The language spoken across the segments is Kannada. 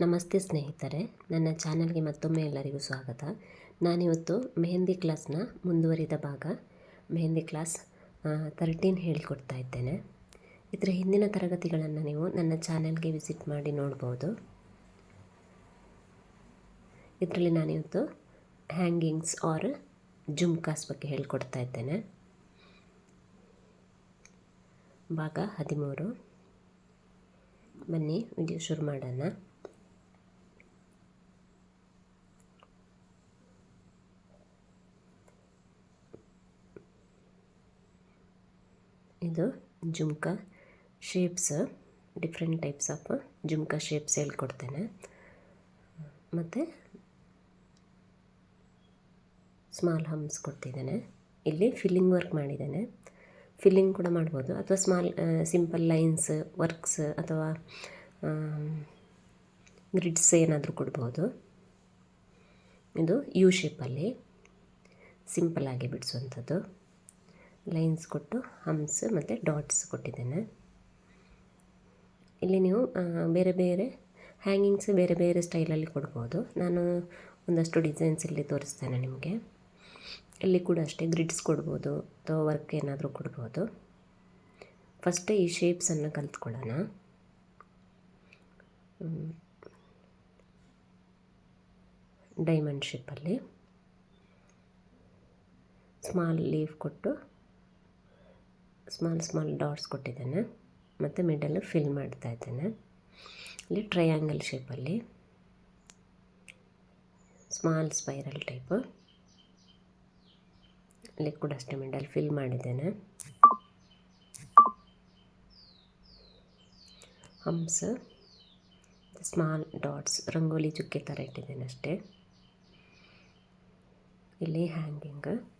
ನಮಸ್ತೆ ಸ್ನೇಹಿತರೆ, ನನ್ನ ಚಾನಲ್ಗೆ ಮತ್ತೊಮ್ಮೆ ಎಲ್ಲರಿಗೂ ಸ್ವಾಗತ. ನಾನಿವತ್ತು ಮೆಹಂದಿ ಕ್ಲಾಸ್ನ ಮುಂದುವರಿದ ಭಾಗ, ಮೆಹಂದಿ ಕ್ಲಾಸ್ ತರ್ಟೀನ್ ಹೇಳಿಕೊಡ್ತಾ ಇದ್ದೇನೆ. ಇದರ ಹಿಂದಿನ ತರಗತಿಗಳನ್ನು ನೀವು ನನ್ನ ಚಾನಲ್ಗೆ ವಿಸಿಟ್ ಮಾಡಿ ನೋಡ್ಬೋದು. ಇದರಲ್ಲಿ ನಾನಿವತ್ತು ಹ್ಯಾಂಗಿಂಗ್ಸ್ ಆರ್ ಜುಮ್ಕಾಸ್ ಬಗ್ಗೆ ಹೇಳಿಕೊಡ್ತಾ ಇದ್ದೇನೆ. ಭಾಗ ಹದಿಮೂರು. ಬನ್ನಿ, ವಿಡಿಯೋ ಶುರು ಮಾಡೋಣ. ಇದು jhumka shapes different types of jhumka shapes ಹೇಳ್ಕೊಡ್ತೇನೆ. ಮತ್ತು ಸ್ಮಾಲ್ ಹಮ್ಸ್ ಕೊಡ್ತಿದ್ದೇನೆ. ಇಲ್ಲಿ ಫಿಲ್ಲಿಂಗ್ ವರ್ಕ್ ಮಾಡಿದ್ದೇನೆ. ಫಿಲ್ಲಿಂಗ್ ಕೂಡ ಮಾಡ್ಬೋದು. ಅಥವಾ ಸ್ಮಾಲ್ ಸಿಂಪಲ್ ಲೈನ್ಸ್ ವರ್ಕ್ಸ್ ಅಥವಾ ಗ್ರಿಡ್ಸ್ ಏನಾದರೂ ಕೊಡ್ಬೋದು. ಇದು ಯು ಶೇಪಲ್ಲಿ ಸಿಂಪಲ್ಲಾಗಿ ಬಿಡಿಸುವಂಥದ್ದು. ಲೈನ್ಸ್ ಕೊಟ್ಟು ಹಮ್ಸ್ ಮತ್ತು ಡಾಟ್ಸ್ ಕೊಟ್ಟಿದ್ದೇನೆ. ಇಲ್ಲಿ ನೀವು ಬೇರೆ ಬೇರೆ ಹ್ಯಾಂಗಿಂಗ್ಸ್ ಬೇರೆ ಬೇರೆ ಸ್ಟೈಲಲ್ಲಿ ಕೊಡ್ಬೋದು. ನಾನು ಒಂದಷ್ಟು ಡಿಸೈನ್ಸ್ ಇಲ್ಲಿ ತೋರಿಸ್ತೇನೆ ನಿಮಗೆ. ಇಲ್ಲಿ ಕೂಡ ಅಷ್ಟೇ ಗ್ರಿಡ್ಸ್ ಕೊಡ್ಬೋದು, ಅಥವಾ ವರ್ಕ್ ಏನಾದರೂ ಕೊಡ್ಬೋದು. ಫಸ್ಟೇ ಈ ಶೇಪ್ಸನ್ನು ಕಲ್ತ್ಕೊಳ್ಳೋಣ. ಡೈಮಂಡ್ ಶೇಪಲ್ಲಿ ಸ್ಮಾಲ್ ಲೀಫ್ ಕೊಟ್ಟು ಸ್ಮಾಲ್ ಸ್ಮಾಲ್ ಡಾಟ್ಸ್ ಕೊಟ್ಟಿದ್ದೇನೆ. ಮತ್ತು ಮಿಡಲ್ ಫಿಲ್ ಮಾಡ್ತಾ ಇದ್ದೇನೆ. ಇಲ್ಲಿ ಟ್ರಯಾಂಗಲ್ ಶೇಪಲ್ಲಿ ಸ್ಮಾಲ್ ಸ್ಪೈರಲ್ ಟೈಪ್ ಇಲ್ಲಿ ಕೂಡ ಅಷ್ಟೇ ಮಿಡಲ್ ಫಿಲ್ ಮಾಡಿದ್ದೇನೆ. ಹಂಪ್ಸ್ ಸ್ಮಾಲ್ ಡಾಟ್ಸ್ ರಂಗೋಲಿ ಚುಕ್ಕೆ ಥರ ಇಟ್ಟಿದ್ದೇನೆ ಅಷ್ಟೇ. ಇಲ್ಲಿ hanging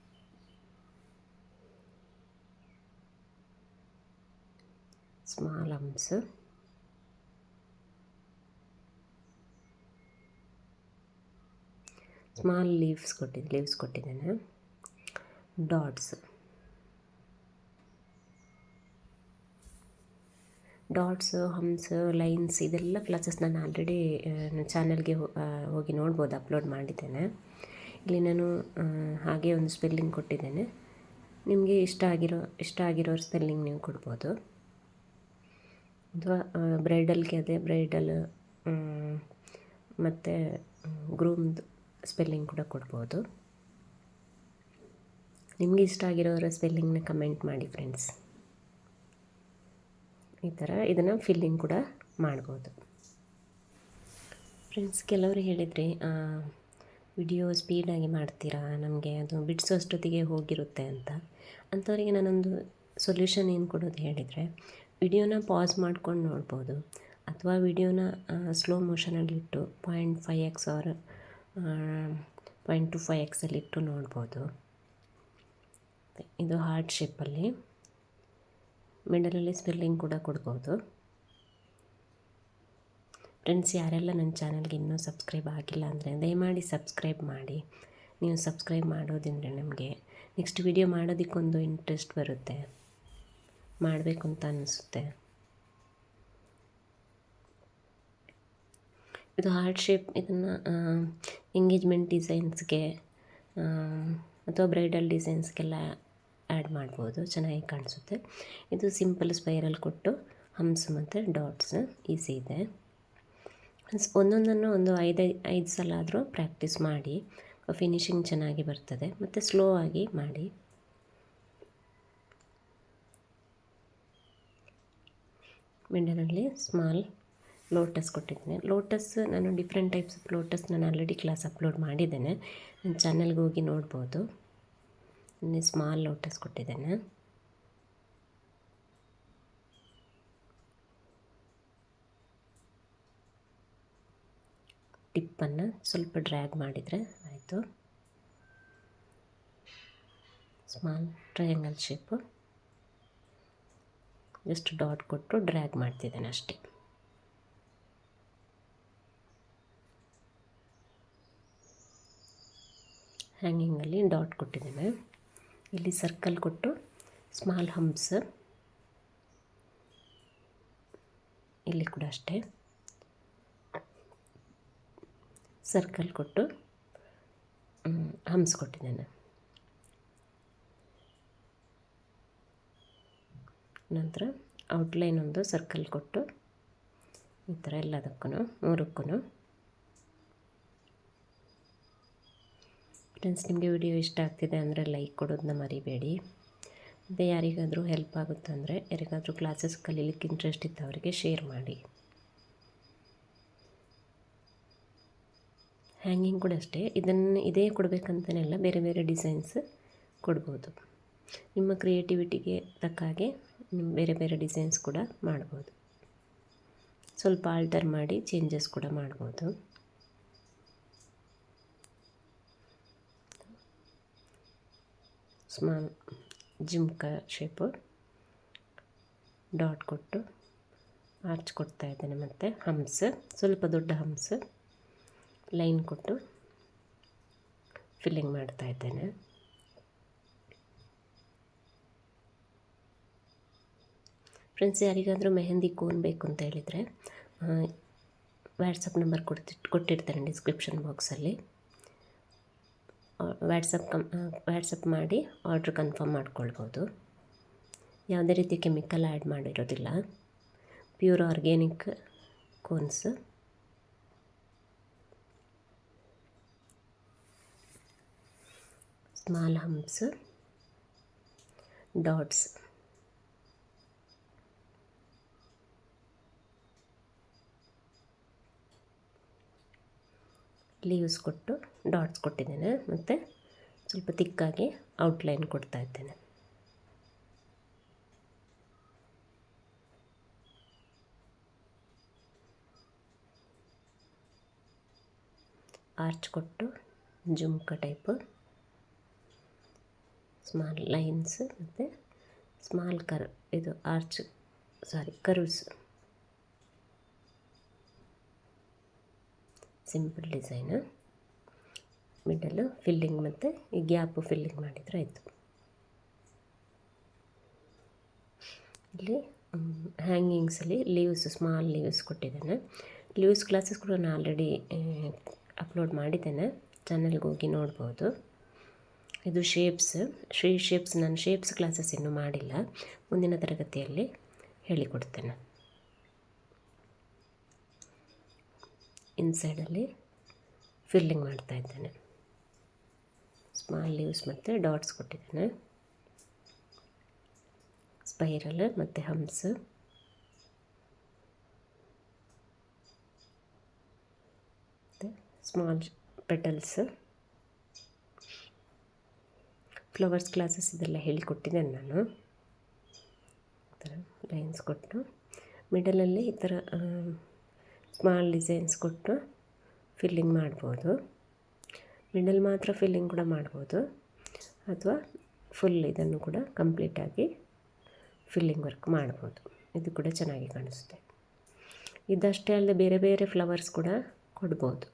small humps small leaves ಕೊಟ್ಟಿದ್ದೆ ಲೀವ್ಸ್ ಕೊಟ್ಟಿದ್ದೇನೆ ಡಾಟ್ಸ್ ಡಾಟ್ಸ್ ಹಂಸ್ ಲೈನ್ಸ್ ಇದೆಲ್ಲ ಕ್ಲಾಸಸ್ ನಾನು ಆಲ್ರೆಡಿ ಚಾನಲ್ಗೆ ಹೋಗಿ ನೋಡ್ಬೋದು ಅಪ್ಲೋಡ್ ಮಾಡಿದ್ದೇನೆ. ಇಲ್ಲಿ ನಾನು ಹಾಗೆ ಒಂದು ಸ್ಪೆಲ್ಲಿಂಗ್ ಕೊಟ್ಟಿದ್ದೇನೆ. ನಿಮಗೆ ಇಷ್ಟ ಆಗಿರೋ ಇಷ್ಟ ಆಗಿರೋ ಸ್ಪೆಲ್ಲಿಂಗ್ ನೀವು ಕೊಡ್ಬೋದು. ಅಥವಾ ಬ್ರೈಡಲ್ಗೆ ಅದೇ ಬ್ರೈಡಲ್ ಮತ್ತು, ಗ್ರೂಮ್ದು ಸ್ಪೆಲ್ಲಿಂಗ್ ಕೂಡ ಕೊಡ್ಬೋದು. ನಿಮಗೆ ಇಷ್ಟ ಆಗಿರೋರ ಸ್ಪೆಲ್ಲಿಂಗ್ನ ಕಮೆಂಟ್ ಮಾಡಿ ಫ್ರೆಂಡ್ಸ್. ಈ ಥರ ಇದನ್ನು ಫಿಲ್ಲಿಂಗ್ ಕೂಡ ಮಾಡ್ಬೋದು. ಫ್ರೆಂಡ್ಸ್, ಕೆಲವರು ಹೇಳಿದರೆ ವಿಡಿಯೋ ಸ್ಪೀಡಾಗಿ ಮಾಡ್ತೀರಾ? ನಮಗೆ ಅದು ಬಿಡಿಸೋಷ್ಟೊತ್ತಿಗೆ ಹೋಗಿರುತ್ತೆ ಅಂತ. ಅಂಥವರಿಗೆ ನಾನೊಂದು ಸೊಲ್ಯೂಷನ್ ಏನು ಕೊಡೋದು ಹೇಳಿದರೆ ವಿಡಿಯೋನ ಪಾಸ್ ಮಾಡ್ಕೊಂಡು ನೋಡ್ಬೋದು. ಅಥವಾ ವಿಡಿಯೋನ slow ಮೋಷನಲ್ಲಿಟ್ಟು point five X or point two five ಎಕ್ಸಲ್ಲಿಟ್ಟು ನೋಡ್ಬೋದು. ಇದು ಹಾರ್ಟ್ ಶೇಪಲ್ಲಿ ಮಿಡಲಲ್ಲಿ ಸ್ಪೆಲ್ಲಿಂಗ್ ಕೂಡ ಕೊಡ್ಬೋದು. ಫ್ರೆಂಡ್ಸ್ ಯಾರೆಲ್ಲ ನನ್ನ ಚಾನಲ್ಗೆ ಇನ್ನೂ ಸಬ್ಸ್ಕ್ರೈಬ್ ಆಗಿಲ್ಲ ಅಂದರೆ ದಯಮಾಡಿ ಸಬ್ಸ್ಕ್ರೈಬ್ ಮಾಡಿ. ನೀವು ಸಬ್ಸ್ಕ್ರೈಬ್ ಮಾಡೋದ್ರಿಂದ ನಮಗೆ ನೆಕ್ಸ್ಟ್ ವಿಡಿಯೋ ಮಾಡೋದಕ್ಕೊಂದು ಇಂಟ್ರೆಸ್ಟ್ ಬರುತ್ತೆ. ಮಾಡಬೇಕು ಅಂತ ಅನ್ನಿಸುತ್ತೆ ಇದು ಹಾರ್ಟ್ ಶೇಪ್, ಇದನ್ನು ಎಂಗೇಜ್ಮೆಂಟ್ ಡಿಸೈನ್ಸ್ಗೆ ಅಥವಾ ಬ್ರೈಡಲ್ ಡಿಸೈನ್ಸ್ಗೆಲ್ಲ ಆ್ಯಡ್ ಮಾಡ್ಬೋದು. ಚೆನ್ನಾಗಿ ಕಾಣಿಸುತ್ತೆ. ಇದು ಸಿಂಪಲ್ ಸ್ಪೈರಲ್ ಕೊಟ್ಟು ಹಂಪ್ಸ್ ಮತ್ತು ಡಾಟ್ಸ್ ಈಸಿ ಇದೆ. ಒಂದೊಂದನ್ನು ಒಂದು ಐದು ಐದು ಸಲ ಆದರೂ ಪ್ರಾಕ್ಟೀಸ್ ಮಾಡಿ, ಫಿನಿಶಿಂಗ್ ಚೆನ್ನಾಗಿ ಬರ್ತದೆ. ಮತ್ತು ಸ್ಲೋ ಆಗಿ ಮಾಡಿ. ಮಿಡಲಲ್ಲಿ ಸ್ಮಾಲ್ ಲೋಟಸ್ ಕೊಟ್ಟಿದ್ದೇನೆ. ಲೋಟಸ್ ನಾನು ಡಿಫ್ರೆಂಟ್ ಟೈಪ್ಸ್ ಆಫ್ ಲೋಟಸ್ ನಾನು ಆಲ್ರೆಡಿ ಕ್ಲಾಸ್ ಅಪ್ಲೋಡ್ ಮಾಡಿದ್ದೇನೆ. ನನ್ನ ಚಾನಲ್ಗೆ ಹೋಗಿ ನೋಡ್ಬೋದು. ಸ್ಮಾಲ್ ಲೋಟಸ್ ಕೊಟ್ಟಿದ್ದೇನೆ. ಟಿಪ್ಪನ್ನು ಸ್ವಲ್ಪ ಡ್ರ್ಯಾಗ್ ಮಾಡಿದರೆ ಆಯಿತು. Small triangle shape. Just dot ಕೊಟ್ಟು ಡ್ರ್ಯಾಗ್ ಮಾಡ್ತಿದ್ದೇನೆ ಅಷ್ಟೇ. ಹ್ಯಾಂಗಿಂಗಲ್ಲಿ ಡಾಟ್ ಕೊಟ್ಟಿದ್ದೇನೆ. ಇಲ್ಲಿ ಸರ್ಕಲ್ ಕೊಟ್ಟು ಸ್ಮಾಲ್ ಹಂಪ್ಸ್ ಇಲ್ಲಿ ಕೂಡ ಅಷ್ಟೇ. ಸರ್ಕಲ್ ಕೊಟ್ಟು ಹಂಪ್ಸ್ ಕೊಟ್ಟಿದ್ದೇನೆ. ನಂತರ ಔಟ್ಲೈನ್ ಒಂದು ಸರ್ಕಲ್ ಕೊಟ್ಟು ಈ ಥರ ಎಲ್ಲದಕ್ಕೂ ಮೂರಕ್ಕೂ ಫ್ರೆಂಡ್ಸ್ ನಿಮಗೆ ವಿಡಿಯೋ ಇಷ್ಟ ಆಗ್ತಿದೆ ಅಂದರೆ ಲೈಕ್ ಕೊಡೋದನ್ನ ಮರಿಬೇಡಿ. ಮತ್ತು ಯಾರಿಗಾದರೂ ಹೆಲ್ಪ್ ಆಗುತ್ತೆ ಅಂದರೆ ಯಾರಿಗಾದರೂ ಕ್ಲಾಸಸ್ ಕಲೀಲಿಕ್ಕೆ ಇಂಟ್ರೆಸ್ಟ್ ಇದ್ದವರಿಗೆ ಶೇರ್ ಮಾಡಿ. ಹ್ಯಾಂಗಿಂಗ್ ಕೂಡ ಅಷ್ಟೇ. ಇದನ್ನು ಇದೇ ಅಲ್ಲ, ಬೇರೆ ಬೇರೆ ಡಿಸೈನ್ಸ್ ಕೊಡ್ಬೋದು. ನಿಮ್ಮ ಕ್ರಿಯೇಟಿವಿಟಿಗೆ ತಕ್ಕ ಹಾಗೆ ಬೇರೆ ಬೇರೆ ಡಿಸೈನ್ಸ್ ಕೂಡ ಮಾಡ್ಬೋದು. ಸ್ವಲ್ಪ ಆಲ್ಟರ್ ಮಾಡಿ ಚೇಂಜಸ್ ಕೂಡ ಮಾಡ್ಬೋದು. Small jhumka shape. ಡಾಟ್ ಕೊಟ್ಟು ಆರ್ಚ್ ಕೊಡ್ತಾ ಇದ್ದೇನೆ ಮತ್ತು ಹಮ್ಸ್ ಸ್ವಲ್ಪ ದೊಡ್ಡ ಹಮ್ಸ್ ಲೈನ್ ಕೊಟ್ಟು ಫಿಲ್ಲಿಂಗ್ ಮಾಡ್ತಾ ಇದ್ದೇನೆ. ಫ್ರೆಂಡ್ಸ್ ಯಾರಿಗಾದರೂ ಮೆಹಂದಿ ಕೋನ್ ಬೇಕು ಅಂತ ಹೇಳಿದರೆ ವ್ಯಾಟ್ಸಪ್ ನಂಬರ್ ಕೊಡ್ತಿ, ಕೊಟ್ಟಿರ್ತಾರೆ ಡಿಸ್ಕ್ರಿಪ್ಷನ್ ಬಾಕ್ಸಲ್ಲಿ ವ್ಯಾಟ್ಸಪ್ ಕಮ್ ವ್ಯಾಟ್ಸಪ್ ಮಾಡಿ ಆರ್ಡ್ರ್ ಕನ್ಫರ್ಮ್ ಮಾಡ್ಕೊಳ್ಬೋದು. ಯಾವುದೇ ರೀತಿ chemical add ಮಾಡಿರೋದಿಲ್ಲ. Pure organic cones. Small humps dots leaves ಕೊಟ್ಟು ಡಾಟ್ಸ್ ಕೊಟ್ಟಿದ್ದೇನೆ. ಮತ್ತು ಸ್ವಲ್ಪ ತಿಕ್ಕಾಗಿ ಔಟ್ಲೈನ್ ಕೊಡ್ತಾ ಇದ್ದೇನೆ. ಆರ್ಚ್ ಕೊಟ್ಟು ಜುಮ್ಕ ಟೈಪು ಸ್ಮಾಲ್ ಲೈನ್ಸ್ ಮತ್ತು ಸ್ಮಾಲ್ ಕರ್ ಇದು arch sorry curves simple design. Middle filling ಮತ್ತು ಈ ಗ್ಯಾಪು ಫಿಲ್ಲಿಂಗ್ ಮಾಡಿದರೆ ಆಯಿತು. ಇಲ್ಲಿ ಹ್ಯಾಂಗಿಂಗ್ಸಲ್ಲಿ ಲೀವ್ಸ್ ಸ್ಮಾಲ್ ಲೀವ್ಸ್ ಕೊಟ್ಟಿದ್ದೇನೆ. ಲೀವ್ಸ್ ಕ್ಲಾಸಸ್ ಕೂಡ ನಾನು ಆಲ್ರೆಡಿ ಅಪ್ಲೋಡ್ ಮಾಡಿದ್ದೇನೆ. ಚಾನಲ್ಗೆ ಹೋಗಿ ನೋಡ್ಬೋದು. ಇದು ಶೇಪ್ಸ್ ಶ್ರೀ ಶೇಪ್ಸ್ ನಾನು ಶೇಪ್ಸ್ ಕ್ಲಾಸಸ್ ಇನ್ನೂ ಮಾಡಿಲ್ಲ. ಮುಂದಿನ ತರಗತಿಯಲ್ಲಿ ಹೇಳಿಕೊಡ್ತೇನೆ. ಇನ್ಸೈಡಲ್ಲಿ ಫಿಲ್ಲಿಂಗ್ ಮಾಡ್ತಾ ಇದ್ದೇನೆ. ಸ್ಮಾಲ್ ಲೀವ್ಸ್ ಮತ್ತು ಡಾಟ್ಸ್ ಕೊಟ್ಟಿದ್ದೇನೆ. ಸ್ಪೈರಲ್ ಮತ್ತು ಹಮ್ಸ್ ಮತ್ತು ಸ್ಮಾಲ್ ಪೆಟಲ್ಸ್ ಫ್ಲವರ್ಸ್ ಕ್ಲಾಸಸ್ ಇದೆಲ್ಲ ಹೇಳಿಕೊಟ್ಟಿದ್ದೇನೆ ನಾನು. ಈ ಥರ ಲೈನ್ಸ್ ಕೊಟ್ಟು ಮಿಡಲಲ್ಲಿ ಈ ಥರ ಸ್ಮಾಲ್ ಡಿಸೈನ್ಸ್ ಕೊಟ್ಟು ಫಿಲ್ಲಿಂಗ್ ಮಾಡ್ಬೋದು. ಮಿಡಲ್ ಮಾತ್ರ ಫಿಲ್ಲಿಂಗ್ ಕೂಡ ಮಾಡ್ಬೋದು. ಅಥವಾ ಫುಲ್ ಇದನ್ನು ಕೂಡ ಕಂಪ್ಲೀಟಾಗಿ ಫಿಲ್ಲಿಂಗ್ ವರ್ಕ್ ಮಾಡ್ಬೋದು. ಇದು ಕೂಡ ಚೆನ್ನಾಗಿ ಕಾಣಿಸುತ್ತೆ. ಇದಷ್ಟೇ ಅಲ್ಲದೆ ಬೇರೆ ಬೇರೆ ಫ್ಲವರ್ಸ್ ಕೂಡ ಕೊಡ್ಬೋದು.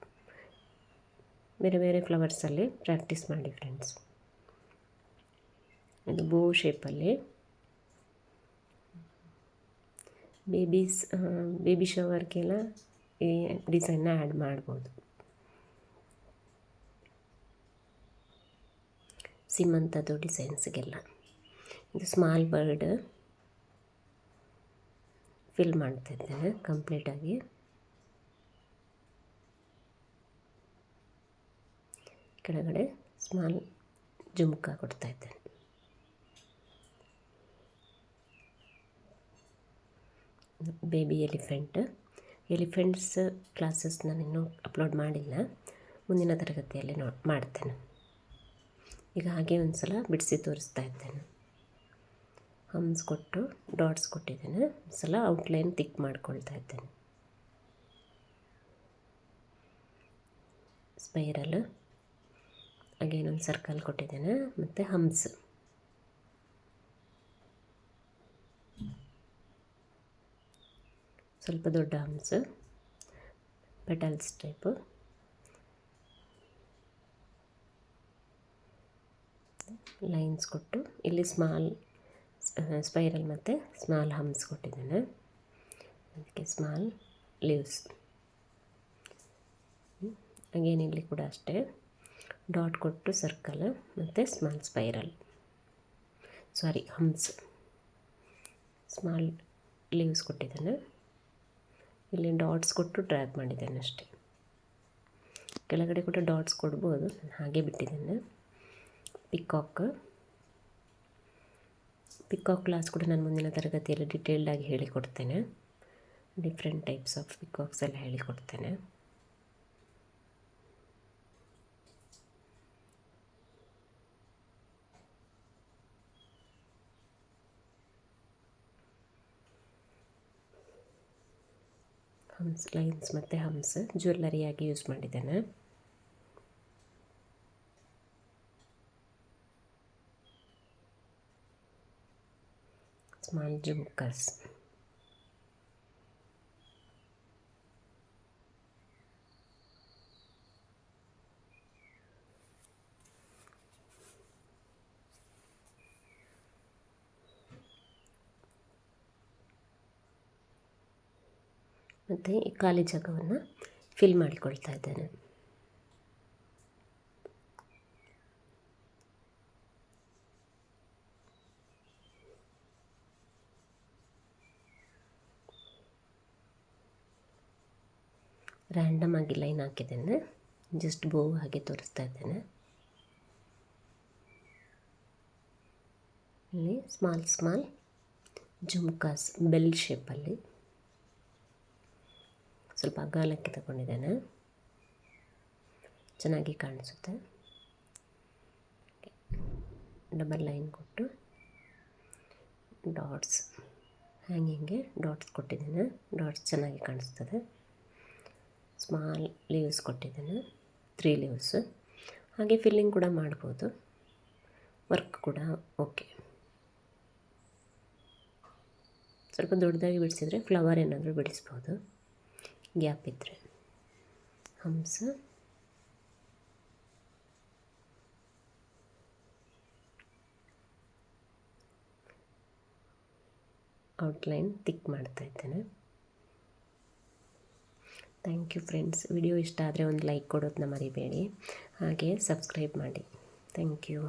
ಬೇರೆ ಬೇರೆ ಫ್ಲವರ್ಸಲ್ಲಿ ಪ್ರಾಕ್ಟೀಸ್ ಮಾಡಿ ಫ್ರೆಂಡ್ಸ್ ಇದು ಬೋ ಶೇಪಲ್ಲಿ ಬೇಬೀಸ್ ಬೇಬಿ ಶವರ್ಗೆಲ್ಲ ಈ ಡಿಸೈನ್ನ ಆ್ಯಡ್ ಮಾಡ್ಬೋದು. ಸಿಮಂತದ್ದು ಡಿಸೈನ್ಸ್ಗೆಲ್ಲ ಇದು ಸ್ಮಾಲ್ ಬರ್ಡ್ ಫಿಲ್ ಮಾಡ್ತಿದ್ದೇನೆ ಕಂಪ್ಲೀಟಾಗಿ ಕೆಳಗಡೆ ಸ್ಮಾಲ್ ಜುಮ್ಕ ಕೊಡ್ತಾ ಇದ್ದೇನೆ. ಬೇಬಿ ಎಲಿಫೆಂಟ್ ಎಲಿಫೆಂಟ್ಸ್ ಕ್ಲಾಸಸ್ ನಾನು ಇನ್ನೂ ಅಪ್ಲೋಡ್ ಮಾಡಿಲ್ಲ. ಮುಂದಿನ ತರಗತಿಯಲ್ಲಿ ನೋ ಮಾಡ್ತೇನೆ. ಈಗ ಹಾಗೆ ಒಂದು ಸಲ ಬಿಡಿಸಿ ತೋರಿಸ್ತಾ ಇದ್ದೇನೆ. ಹಮ್ಸ್ ಕೊಟ್ಟು, ಡಾಟ್ಸ್ ಕೊಟ್ಟಿದ್ದೇನೆ. ಒಂದು ಸಲ ಔಟ್ಲೈನ್ ತಿಕ್ ಮಾಡ್ಕೊಳ್ತಾ ಇದ್ದೇನೆ. ಸ್ಪೈರಲ್. ಹಾಗೆ ಒಂದು ಸರ್ಕಲ್ ಕೊಟ್ಟಿದ್ದೇನೆ. ಮತ್ತು ಹಮ್ಸ್. ಸ್ವಲ್ಪ ದೊಡ್ಡ ಹಂಪ್ಸ್ ಪೆಟಲ್ಸ್ ಟೈಪು ಲೈನ್ಸ್ ಕೊಟ್ಟು ಇಲ್ಲಿ ಸ್ಮಾಲ್ ಸ್ಪೈರಲ್ ಮತ್ತು ಸ್ಮಾಲ್ ಹಮ್ಸ್ ಕೊಟ್ಟಿದ್ದೇನೆ. ಅದಕ್ಕೆ ಸ್ಮಾಲ್ ಲೀವ್ಸ್ ಅಗೇನ್ ಇಲ್ಲಿ ಕೂಡ ಅಷ್ಟೇ. ಡಾಟ್ ಕೊಟ್ಟು ಸರ್ಕಲ್ ಮತ್ತು small spiral sorry humps small leaves ಕೊಟ್ಟಿದ್ದೇನೆ. ಇಲ್ಲಿ ಡಾಟ್ಸ್ ಕೊಟ್ಟು ಡ್ರ್ಯಾಗ್ ಮಾಡಿದ್ದೇನೆ ಅಷ್ಟೇ. ಕೆಳಗಡೆ ಕೂಡ ಡಾಟ್ಸ್ ಕೊಡ್ಬೋದು. ನಾನು ಹಾಗೆ ಬಿಟ್ಟಿದ್ದೇನೆ. ಪಿಕಾಕ್ ಪಿಕಾಕ್ ಕ್ಲಾಸ್ ಕೂಡ ನಾನು ಮುಂದಿನ ತರಗತಿಯಲ್ಲಿ ಡಿಟೇಲ್ಡಾಗಿ ಹೇಳಿಕೊಡ್ತೇನೆ. ಡಿಫ್ರೆಂಟ್ ಟೈಪ್ಸ್ ಆಫ್ ಪಿಕಾಕ್ಸ್ ಎಲ್ಲ ಹೇಳಿಕೊಡ್ತೇನೆ. ಹಮ್ಸ್ ಲೈನ್ಸ್ ಮತ್ತು ಹಂಸ್ ಜ್ಯುವೆಲ್ಲರಿಯಾಗಿ ಯೂಸ್ ಮಾಡಿದ್ದೇನೆ. ಸ್ಮಾಲ್ ಜುಮ್ಕಸ್ ಮತ್ತು ಈ ಖಾಲಿ ಜಾಗವನ್ನು ಫಿಲ್ ಮಾಡಿಕೊಳ್ತಾ ಇದ್ದೇನೆ. ರ್ಯಾಂಡಮ್ ಆಗಿ ಲೈನ್ ಹಾಕಿದ್ದೇನೆ. ಜಸ್ಟ್ ಬೋ ಹಾಗೆ ತೋರಿಸ್ತಾ ಇದ್ದೇನೆ. ಇಲ್ಲಿ ಸ್ಮಾಲ್ ಸ್ಮಾಲ್ ಜುಮ್ಕಾಸ್ ಬೆಲ್ ಶೇಪಲ್ಲಿ ಸ್ವಲ್ಪ ಅಗಾಲಕ್ಕೆ ತಗೊಂಡಿದ್ದೇನೆ. ಚೆನ್ನಾಗಿ ಕಾಣಿಸುತ್ತೆ. ಡಬಲ್ ಲೈನ್ ಕೊಟ್ಟು ಡಾಟ್ಸ್ ಹ್ಯಾಂಗಿಂಗೆ ಡಾಟ್ಸ್ ಕೊಟ್ಟಿದ್ದೇನೆ. ಡಾಟ್ಸ್ ಚೆನ್ನಾಗಿ ಕಾಣಿಸ್ತದೆ. ಸ್ಮಾಲ್ ಲೀವ್ಸ್ ಕೊಟ್ಟಿದ್ದೇನೆ. ತ್ರೀ ಲೀವ್ಸ್ ಹಾಗೆ ಫಿಲ್ಲಿಂಗ್ ಕೂಡ ಮಾಡ್ಬೋದು. ವರ್ಕ್ ಕೂಡ ಓಕೆ ಸ್ವಲ್ಪ ದೊಡ್ಡದಾಗಿ ಬಿಡಿಸಿದರೆ ಫ್ಲವರ್ ಏನಾದರೂ ಬಿಡಿಸ್ಬೋದು. ಗ್ಯಾಪ್ ಇದ್ದರೆ ಹಂಸ. ಔಟ್ಲೈನ್ ತಿಕ್ ಮಾಡ್ತಾ ಇದ್ದೇನೆ. ಥ್ಯಾಂಕ್ ಯು ಫ್ರೆಂಡ್ಸ್ ವಿಡಿಯೋ ಇಷ್ಟ ಆದರೆ ಒಂದು ಲೈಕ್ ಕೊಡೋದನ್ನ ಮರಿಬೇಡಿ. ಹಾಗೆ ಸಬ್ಸ್ಕ್ರೈಬ್ ಮಾಡಿ. Thank you